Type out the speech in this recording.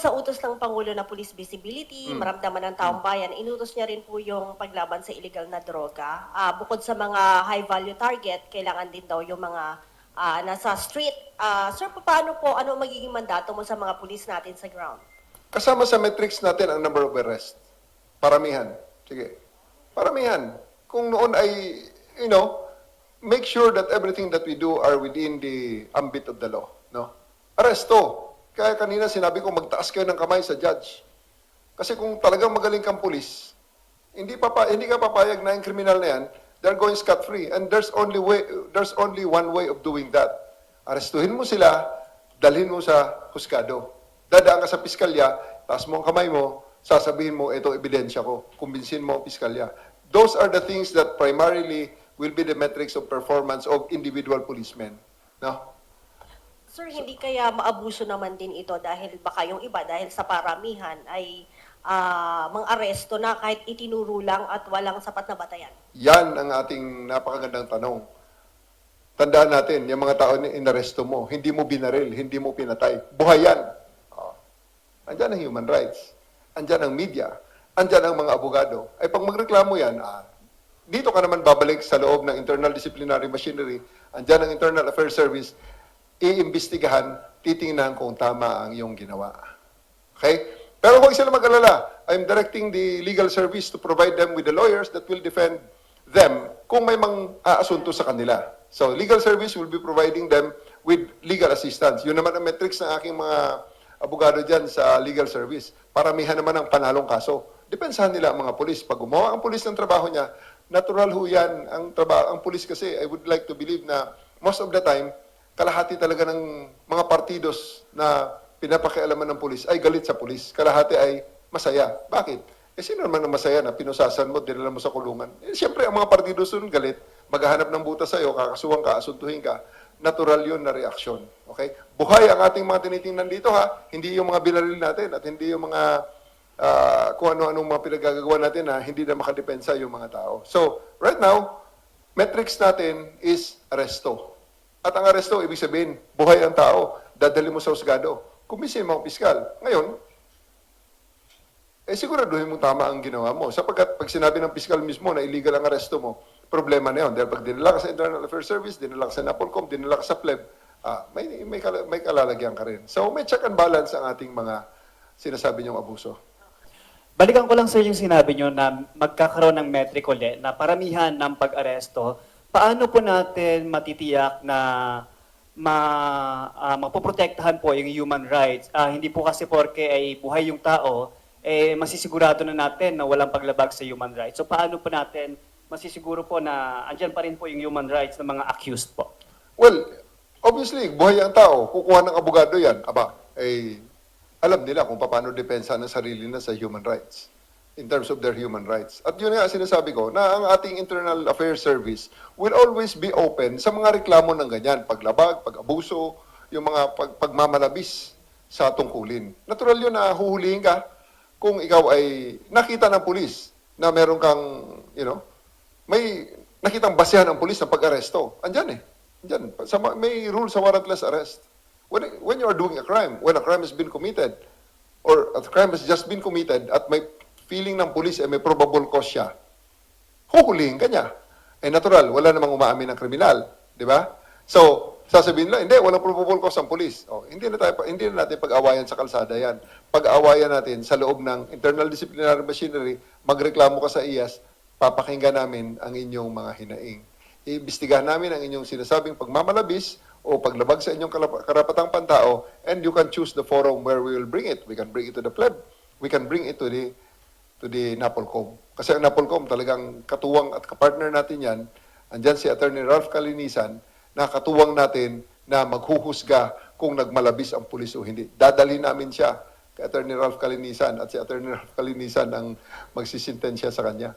sa utos ng Pangulo na police visibility, maramdaman ng taong bayan, inutos niya rin po yung paglaban sa illegal na droga. Ah, bukod sa mga high-value target, kailangan din daw yung mga ah, nasa street. Ah, sir, paano po, ano magiging mandato mo sa mga police natin sa ground? Kasama sa metrics natin ang number of arrest. Paramihan. Sige. Paramihan. Kung noon ay, you know, make sure that everything that we do are within the ambit of the law. No? Aresto. Kaya kanina sinabi ko, magtaas kayo ng kamay sa judge. Kasi kung talagang magaling kang pulis, hindi papa hindi ka papayag na yung kriminal na yan, they're going scot-free. And there's only way there's only one way of doing that. Arestuhin mo sila, dalhin mo sa husgado. Dadaan ka sa piskalya, taas mo ang kamay mo, sasabihin mo, ito ebidensya ko. Kumbinsin mo ang piskalya. Those are the things that primarily will be the metrics of performance of individual policemen. No? Sir, hindi kaya maabuso naman din ito dahil baka yung iba, dahil sa paramihan, ay ah, mga aresto na kahit itinuro lang at walang sapat na batayan? Yan ang ating napakagandang tanong. Tandaan natin, yung mga tao na inaresto mo, hindi mo binaril, hindi mo pinatay. Buhay yan. Oh. Andyan ang human rights. Andyan ang media. Andyan ang mga abogado. Ay pag magreklamo yan, ah, dito ka naman babalik sa loob ng internal disciplinary machinery. Andyan ang Internal Affairs Service. Iimbestigahan, titingnan kung tama ang iyong ginawa. Okay? Pero huwag sila mag-alala. I'm directing the legal service to provide them with the lawyers that will defend them kung may mang aasunto sa kanila. So, legal service will be providing them with legal assistance. Yun naman ang metrics ng aking mga abogado dyan sa legal service. Paramihan naman ang panalong kaso. Depensahan nila ang mga pulis. Pag gumawa ang pulis ng trabaho niya, natural ho yan. Ang, trabaho, ang pulis kasi, I would like to believe na most of the time, kalahati talaga ng mga partidos na pinapakialaman ng pulis ay galit sa pulis. Kalahati ay masaya. Bakit? Eh sino naman ang masaya na pinusasan mo, dinala mo sa kulungan? Eh, Siyempre, ang mga partidos nun galit, maghahanap ng butas sa'yo, kakasuhan ka, asuntuhin ka. Natural yun na reaksyon. Okay? Buhay ang ating mga tinitingnan dito ha. Hindi yung mga binaril natin at hindi yung mga ah, kung ano-anong mga pinagagagawa natin na hindi na makadepensa yung mga tao. So, right now, metrics natin is arresto. At ang aresto, ibig sabihin, buhay ang tao, dadali mo sa husgado. Kumisin mo ang piskal. Ngayon, eh siguraduhin mo tama ang ginawa mo. Sapagkat pag sinabi ng piskal mismo na illegal ang aresto mo, problema na yun. Dahil pag dinala ka sa Internal Affairs Service, dinala ka sa NAPOLCOM, dinala ka sa PLEB, ah, may, may, may kalalagyan ka rin. So may check and balance ang ating mga sinasabi niyong abuso. Balikan ko lang sir yung sinabi nyo na magkakaroon ng metric ulit na paramihan ng pag-aresto. Paano po natin matitiyak na ma, ah, mapoprotektahan po yung human rights? Ah, hindi po kasi porke ay buhay yung tao, eh masisigurado na natin na walang paglabag sa human rights. So paano po natin masisiguro po na andyan pa rin po yung human rights ng mga accused po? Well, obviously, buhay ang tao. Kukuha ng abogado yan. Aba, eh, alam nila kung paano depensa ng sarili na sa human rights in terms of their human rights. At yun nga sinasabi ko, na ang ating Internal Affairs Service will always be open sa mga reklamo ng ganyan, paglabag, pag-abuso, yung mga pag pagmamalabis sa tungkulin. Natural yun na huhulihin ka kung ikaw ay nakita ng pulis na meron kang, you know, may nakitang basehan ang pulis ng pag-aresto. Andyan eh. Andyan. Sa, ma- may rule sa warrantless arrest. When, when you are doing a crime, when a crime has been committed, or a crime has just been committed at may feeling ng pulis ay may probable cause siya, huhulihin ka niya. Eh natural, wala namang umaamin ng kriminal. Di ba? So, sasabihin nila, hindi, walang probable cause ang pulis. Oh, hindi na tayo, hindi na natin pag-awayan sa kalsada yan. Pag-awayan natin sa loob ng internal disciplinary machinery, magreklamo ka sa IAS, papakinggan namin ang inyong mga hinaing. Iimbestigahan namin ang inyong sinasabing pagmamalabis o paglabag sa inyong karapatang pantao and you can choose the forum where we will bring it. We can bring it to the pleb. We can bring it to the to the NAPOLCOM. Kasi ang NAPOLCOM talagang katuwang at kapartner natin yan. Andyan si Attorney Ralph Kalinisan na katuwang natin na maghuhusga kung nagmalabis ang pulis o hindi. Dadalhin namin siya kay Attorney Ralph Kalinisan at si Attorney Ralph Kalinisan ang magsisintensya sa kanya.